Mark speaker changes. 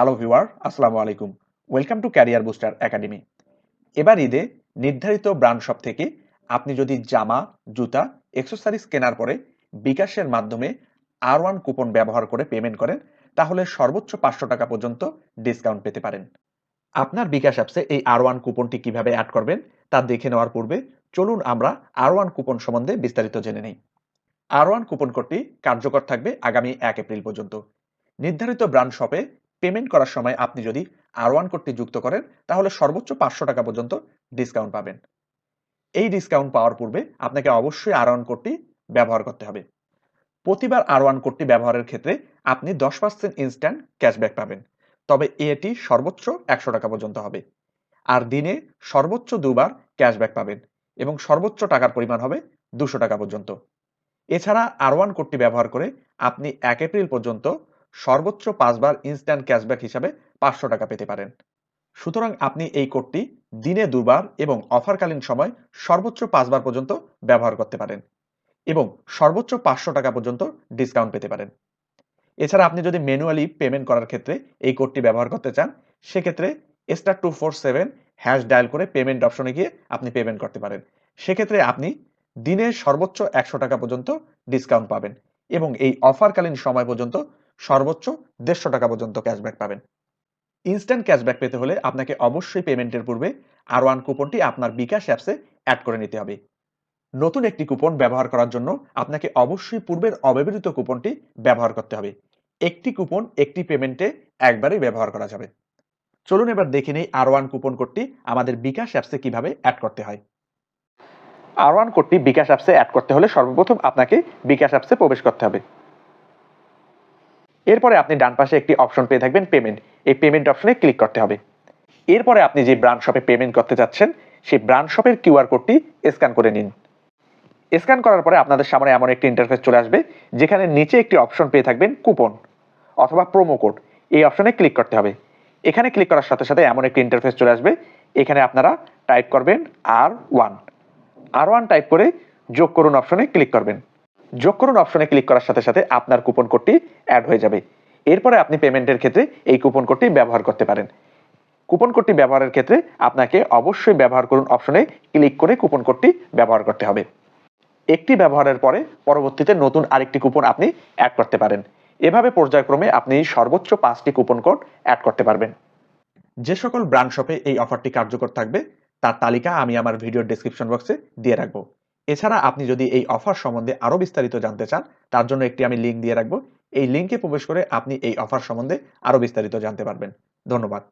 Speaker 1: Hello viewer আসসালামু আলাইকুম welcome to career booster academy এবার ঈদে নির্ধারিত ব্র্যান্ড শপ থেকে আপনি যদি জামা, জুতা এক্সেসরিজ কেনার পরে বিকাশের মাধ্যমে আর ওয়ান কুপন ব্যবহার করে পেমেন্ট করেন, তাহলে সর্বোচ্চ পাঁচশো টাকা পর্যন্ত ডিসকাউন্ট পেতে পারেন। আপনার বিকাশ অ্যাপসে এই আর ওয়ান কুপনটি কীভাবে অ্যাড করবেন, তা দেখে নেওয়ার পূর্বে চলুন আমরা আর ওয়ান কুপন সম্বন্ধে বিস্তারিত জেনে নেই। আর ওয়ান কুপন কোডটি কার্যকর থাকবে আগামী এক এপ্রিল পর্যন্ত। নির্ধারিত ব্র্যান্ড শপে পেমেন্ট করার সময় আপনি যদি আর ওয়ান কোডটি যুক্ত করেন, তাহলে সর্বোচ্চ পাঁচশো টাকা পর্যন্ত ডিসকাউন্ট পাবেন। এই ডিসকাউন্ট পাওয়ার পূর্বে আপনাকে অবশ্যই আর ওয়ান কোডটি ব্যবহার করতে হবে। প্রতিবার আর ওয়ান কোডটি ব্যবহারের ক্ষেত্রে আপনি দশ পার্সেন্ট ইনস্ট্যান্ট ক্যাশব্যাক পাবেন। তবে এটি সর্বোচ্চ একশো টাকা পর্যন্ত হবে। আর দিনে সর্বোচ্চ দুবার ক্যাশব্যাক পাবেন এবং সর্বোচ্চ টাকার পরিমাণ হবে দুশো টাকা পর্যন্ত। এছাড়া আর ওয়ান কোডটি ব্যবহার করে আপনি এক এপ্রিল পর্যন্ত সর্বোচ্চ পাঁচবার ইনস্ট্যান্ট ক্যাশব্যাক হিসাবে পাঁচশো টাকা পেতে পারেন। সুতরাং আপনি এই কোডটি দিনে দুবার এবং অফারকালীন সময় সর্বোচ্চ পাঁচবার পর্যন্ত ব্যবহার করতে পারেন এবং সর্বোচ্চ পাঁচশো টাকা পর্যন্ত ডিসকাউন্ট পেতে পারেন। এছাড়া আপনি যদি ম্যানুয়ালি পেমেন্ট করার ক্ষেত্রে এই কোডটি ব্যবহার করতে চান, সেক্ষেত্রে star two four seven hash dial করে পেমেন্ট অপশনে গিয়ে আপনি পেমেন্ট করতে পারেন। সেক্ষেত্রে আপনি দিনে সর্বোচ্চ একশো টাকা পর্যন্ত ডিসকাউন্ট পাবেন এবং এই অফারকালীন সময় পর্যন্ত সর্বোচ্চ দেড়শো টাকা পর্যন্ত ক্যাশব্যাক পাবেন। ইনস্ট্যান্ট ক্যাশব্যাক পেতে হলে আপনাকে অবশ্যই পেমেন্টের পূর্বে আর ওয়ান কুপনটি আপনার বিকাশ অ্যাপসে অ্যাড করে নিতে হবে। নতুন একটি কুপন ব্যবহার করার জন্য আপনাকে অবশ্যই পূর্বের অব্যবহৃত কুপনটি ব্যবহার করতে হবে। একটি কুপন একটি পেমেন্টে একবারেই ব্যবহার করা যাবে। চলুন এবার দেখে নেই আর ওয়ান কুপন কোডটি আমাদের বিকাশ অ্যাপসে কীভাবে অ্যাড করতে হয়। আর ওয়ান কোডটি বিকাশ অ্যাপসে অ্যাড করতে হলে সর্বপ্রথম আপনাকে বিকাশ অ্যাপসে প্রবেশ করতে হবে। এরপরে আপনি ডান পাশে একটি অপশন পেয়ে থাকবেন পেমেন্ট। এই পেমেন্ট অপশনে ক্লিক করতে হবে। এরপরে আপনি যে ব্রান্ড শপে পেমেন্ট করতে যাচ্ছেন সেই ব্রান্ড শপের কিউআর কোডটি স্ক্যান করে নিন। স্ক্যান করার পরে আপনাদের সামনে এমন একটি ইন্টারফেস চলে আসবে, যেখানে নিচে একটি অপশন পেয়ে থাকবেন কুপন অথবা প্রোমো কোড। এই অপশনে ক্লিক করতে হবে। এখানে ক্লিক করার সাথে সাথে এমন একটি ইন্টারফেস চলে আসবে, এখানে আপনারা টাইপ করবেন R one. R one type করে যোগ করুন অপশনে ক্লিক করবেন। যোগ করুন অপশনে ক্লিক করার সাথে সাথে আপনার কুপন কোডটি অ্যাড হয়ে যাবে। এরপরে আপনি পেমেন্টের ক্ষেত্রে এই কুপন কোডটি ব্যবহার করতে পারেন। কুপন কোডটি ব্যবহারের ক্ষেত্রে আপনাকে অবশ্যই ব্যবহার করুন অপশনে ক্লিক করে কুপন কোডটি ব্যবহার করতে হবে। একটি ব্যবহারের পরে পরবর্তীতে নতুন আরেকটি কুপন আপনি অ্যাড করতে পারেন। এভাবে পর্যায়ক্রমে আপনি সর্বোচ্চ পাঁচটি কুপন কোড অ্যাড করতে পারবেন। যে সকল ব্র্যান্ড শপে এই অফারটি কার্যকর থাকবে, তার তালিকা আমি আমার ভিডিওর ডেসক্রিপশন বক্সে দিয়ে রাখব। এছাড়া আপনি যদি এই অফার সম্বন্ধে আরও বিস্তারিত জানতে চান, তার জন্য একটি আমি লিঙ্ক দিয়ে রাখব। এই লিঙ্কে প্রবেশ করে আপনি এই অফার সম্বন্ধে আরও বিস্তারিত জানতে পারবেন। ধন্যবাদ।